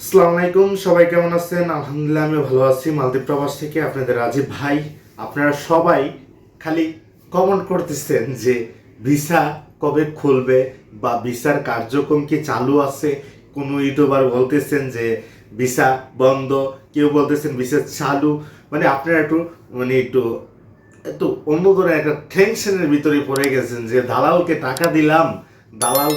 আসসালামু আলাইকুম, সবাই কেমন আছেন? আলহামদুলিল্লাহ আমি ভালো আছি। মালদ্বীপ প্রবাস থেকে আপনাদের রাজীব ভাই। আপনারা সবাই খালি কমেন্ট করতেছেন যে ভিসা কবে খুলবে বা ভিসার কার্যক্রম কি চালু আছে? কোনো ইউটিউবার বলতেছেন যে ভিসা বন্ধ, কেউ বলতেছেন ভিসা চালু। মানে আপনারা একটু মানে একটু একটু অন্য ধরনের একটা টেনশনের ভিতরে পড়ে গেছেন যে দালালকে টাকা দিলাম, দালাল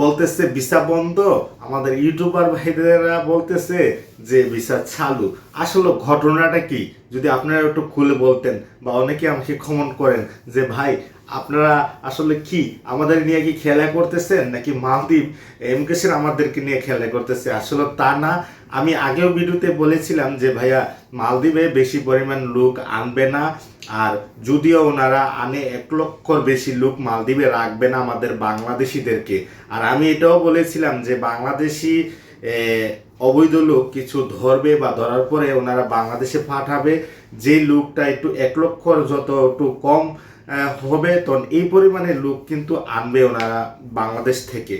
বলতেছে, ভিসা বন্ধ? আমাদের ইউটিউবার ভাইদেরা বলতেছে যে, ভিসা চালু। আসলে ঘটনাটা কি? যদি আপনারা একটু খুলে বলতেন বা অনেকে আমাকে কমেন্ট করেন যে, ভাই, আপনারা আসলে কি, আমাদের নিয়ে কি খেলা করতেছেন নাকি মালদ্বীপ? এমকেশের আমাদেরকে নিয়ে খেলা করতেছে। আসলে তা না। আমি আগেও ভিডিওতে বলেছিলাম যে, ভাইয়া, মালদ্বীপে বেশি পরিমাণ লোক আনবে না। আর যদিও ওনারা আনে এক লক্ষর বেশি লোক মালদ্বীপে রাখবে না আমাদের বাংলাদেশিদেরকে। আর আমি এটাও বলেছিলাম যে বাংলাদেশি অবৈধ লোক কিছু ধরবে বা ধরার পরে ওনারা বাংলাদেশে পাঠাবে। যে লোকটা একটু এক লক্ষর যত একটু কম হবে, তখন এই পরিমাণে লোক কিন্তু আনবে ওনারা বাংলাদেশ থেকে।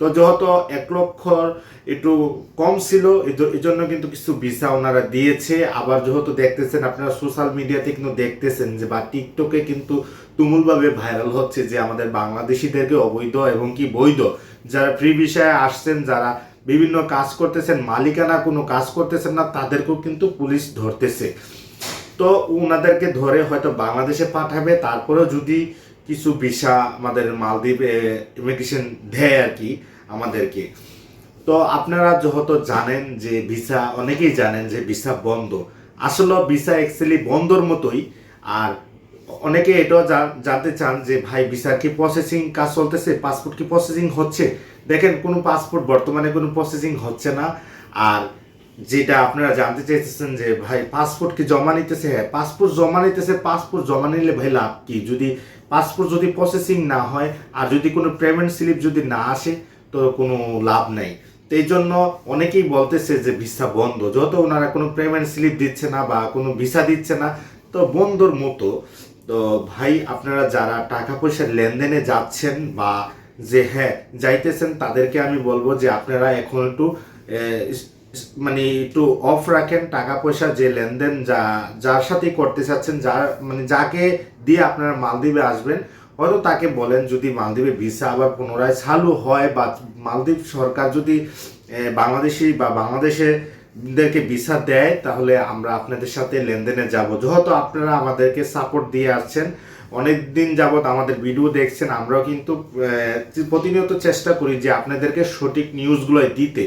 তো যেহেতু এক লক্ষর একটু কম ছিল এই- এই জন্য কিন্তু কিছু ভিসা ওনারা দিয়েছে। আবার যেহেতু দেখতেছেন আপনারা সোশ্যাল মিডিয়াতে কিন্তু দেখতেছেন যে বা টিকটকে কিন্তু তুমুলভাবে ভাইরাল হচ্ছে যে আমাদের বাংলাদেশিদেরকে অবৈধ এবং কি বৈধ। যারা ফ্রি বিষয়ে আসছেন, যারা বিভিন্ন কাজ করতেছেন, মালিকানা কোনো কাজ করতেছেন না, তাদেরকেও কিন্তু পুলিশ ধরতেছে। তো ওনাদেরকে ধরে হয়তো বাংলাদেশে পাঠাবে, তারপরেও যদি কিছু ভিসা আমাদের মালদ্বীপ ইমিগ্রেশন দেয় আর কি আমাদেরকে। তো আপনারা যেহেতু জানেন যে ভিসা, অনেকেই জানেন যে ভিসা বন্ধ। আসলে ভিসা অ্যাকচুয়ালি বন্ধর মতোই। আর অনেকে এটাও জানতে চান যে ভাই ভিসার কি প্রসেসিং কাজ চলতেছে? পাসপোর্ট কি প্রসেসিং হচ্ছে? দেখেন, কোনো পাসপোর্ট বর্তমানে কোনো প্রসেসিং হচ্ছে না। আর যেটা আপনারা জানতে চাইতেছেন যে, ভাই পাসপোর্ট কি জমা নিতেছে? হ্যাঁ পাসপোর্ট জমা নিতেছে পাসপোর্ট জমা নিলে ভাই লাভ কি? যদি পাসপোর্ট যদি প্রসেসিং না হয় আর যদি কোনো পেমেন্ট স্লিপ যদি না আসে, তো কোনো লাভ নেই। তো এই জন্য অনেকেই বলতেছে যে, ভিসা বন্ধ। যত ওনারা কোনো পেমেন্ট স্লিপ দিচ্ছে না বা কোনো ভিসা দিচ্ছে না, তো বন্ধর মতো। তো ভাই, আপনারা যারা টাকা পয়সার লেনদেনে যাচ্ছেন বা যে হ্যাঁ যাইতেছেন, তাদেরকে আমি বলব যে, আপনারা এখন একটু মানে একটু অফ রাখেন টাকা পয়সা যে লেনদেন যা, যার সাথেই করতে চাচ্ছেন, যার মানে যাকে দিয়ে আপনারা মালদ্বীপে আসবেন, হয়তো তাকে বলেন যদি মালদ্বীপে ভিসা আবার পুনরায় চালু হয় বা মালদ্বীপ সরকার যদি বাংলাদেশি বা বাংলাদেশে দেরকে ভিসা দেয়, তাহলে আমরা আপনাদের সাথে লেনদেনে যাব। যেহেতু আপনারা আমাদেরকে সাপোর্ট দিয়ে আসছেন অনেক দিন যাবৎ আমাদের ভিডিও দেখছেন, আমরাও কিন্তু প্রতিনিয়ত চেষ্টা করি যে আপনাদেরকে সঠিক নিউজগুলো দিতে।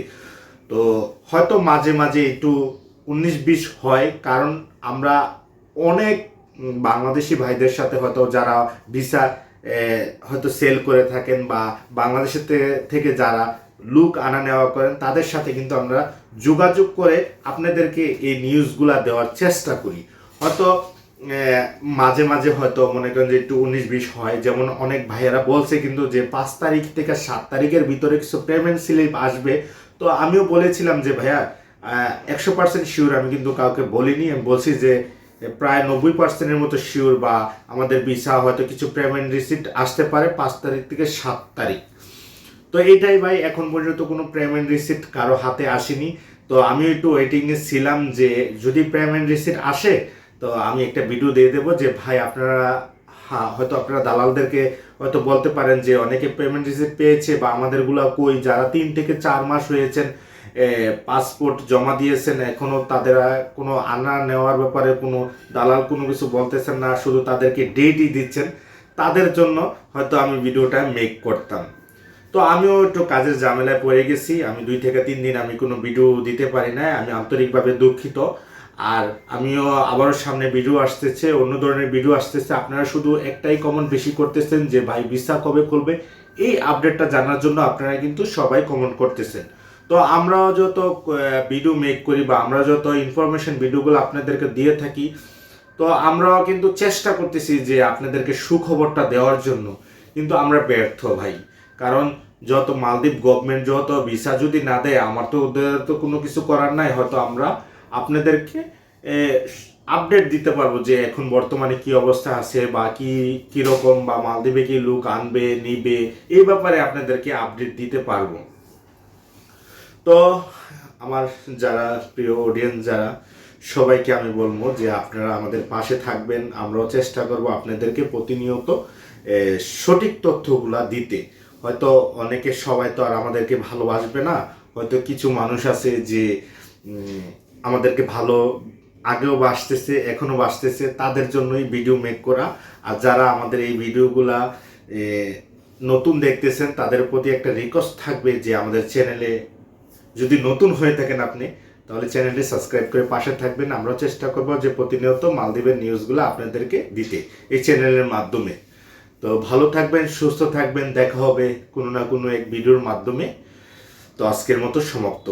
তো হয়তো মাঝে মাঝে একটু উনিশ বিশ হয়, কারণ আমরা অনেক বাংলাদেশি ভাইদের সাথে হয়তো যারা ভিসা হয়তো সেল করে থাকেন বা বাংলাদেশের থেকে যারা লুক আনা নেওয়া করেন, তাদের সাথে কিন্তু আমরা যোগাযোগ করে আপনাদেরকে এই নিউজগুলা দেওয়ার চেষ্টা করি। হয়তো মাঝে মাঝে হয়তো মনে করেন যে একটু উনিশ বিশ হয়। যেমন অনেক ভাইয়েরা বলছে কিন্তু যে পাঁচ তারিখ থেকে সাত তারিখের ভিতরে কিছু পেমেন্ট স্লিপ আসবে। তো আমিও বলেছিলাম যে, ভাইয়া একশো পার্সেন্ট শিওর আমি কিন্তু কাউকে বলিনি। আমি বলছি যে, প্রায় নব্বই পার্সেন্টের মতো শিওর বা আমাদের ভিসা হয়তো কিছু পেমেন্ট রিসিপ্ট আসতে পারে পাঁচ তারিখ থেকে সাত তারিখ। তো এটাই ভাই, এখন পর্যন্ত কোনো পেমেন্ট রিসিপ্ট কারও হাতে আসেনি। তো আমি একটু ওয়েটিংয়ে ছিলাম যে, যদি পেমেন্ট রিসিপ্ট আসে তো আমি একটা ভিডিও দিয়ে দেবো যে, ভাই, আপনারা হ্যাঁ হয়তো আপনারা দালালদেরকে হয়তো বলতে পারেন যে, অনেকে পেমেন্ট রিসিপ্ট পেয়েছে বা আমাদেরগুলো কই, যারা তিন থেকে চার মাস হয়েছেন পাসপোর্ট জমা দিয়েছেন এখনও তাদের কোনো আনা নেওয়ার ব্যাপারে কোনো দালাল কোনো কিছু বলতেছেন না, শুধু তাদেরকে ডেটই দিচ্ছেন, তাদের জন্য হয়তো আমি ভিডিওটা মেক করতাম। তো আমিও একটু কাজের ঝামেলায় পড়ে গেছি, আমি দুই থেকে তিন দিন আমি কোনো ভিডিও দিতে পারি না আমি আন্তরিকভাবে দুঃখিত। আর আমিও আবারও সামনে ভিডিও আসতেছে, অন্য ধরনের ভিডিও আসতেছে। আপনারা শুধু একটাই কমেন্ট বেশি করতেছেন যে, ভাই, ভিসা কবে খুলবে? এই আপডেটটা জানার জন্য আপনারা কিন্তু সবাই কমেন্ট করতেছেন। তো আমরাও যত ভিডিও মেক করি বা আমরা যত ইনফরমেশন ভিডিওগুলো আপনাদেরকে দিয়ে থাকি, তো আমরাও কিন্তু চেষ্টা করতেছি যে আপনাদেরকে সুখবরটা দেওয়ার জন্য। কিন্তু আমরা ব্যর্থ, ভাই। কারণ যত মালদ্বীপ গভর্নমেন্ট যত ভিসা যদি না দেয়, আমার তো ওদের তো কোনো কিছু করার নাই। হয়তো আমরা আপনাদেরকে আপডেট দিতে পারব যে এখন বর্তমানে কি অবস্থা আছে বা কি কীরকম বা মালদ্বীপে কি লোক আনবে, নিবে এই ব্যাপারে আপনাদেরকে আপডেট দিতে পারব। তো, আমার যারা প্রিয় অডিয়েন্স যারা, সবাইকে আমি বলব যে আপনারা আমাদের পাশে থাকবেন। আমরাও চেষ্টা করব আপনাদেরকে প্রতিনিয়ত সঠিক তথ্যগুলা দিতে। হয়তো অনেকে সবাই তো আর আমাদেরকে ভালোবাসবে না। হয়তো কিছু মানুষ আছে যে আমাদেরকে ভালো আগেও বাসতেছে এখনও বাসতেছে তাদের জন্যই ভিডিও মেক করা। আর যারা আমাদের এই ভিডিওগুলা নতুন দেখতেছেন, তাদের প্রতি একটা রিকোয়েস্ট থাকবে যে আমাদের চ্যানেলে যদি নতুন হয়ে থাকেন আপনি, তাহলে চ্যানেলটি সাবস্ক্রাইব করে পাশে থাকবেন। আমরা চেষ্টা করব যে প্রতিনিয়ত মালদ্বীপের নিউজগুলো আপনাদেরকে দিতে এই চ্যানেলের মাধ্যমে। তো ভালো থাকবেন, সুস্থ থাকবেন, দেখা হবে কোনো না কোনো এক ভিডিওর মাধ্যমে। তো আজকের মতো সমাপ্ত।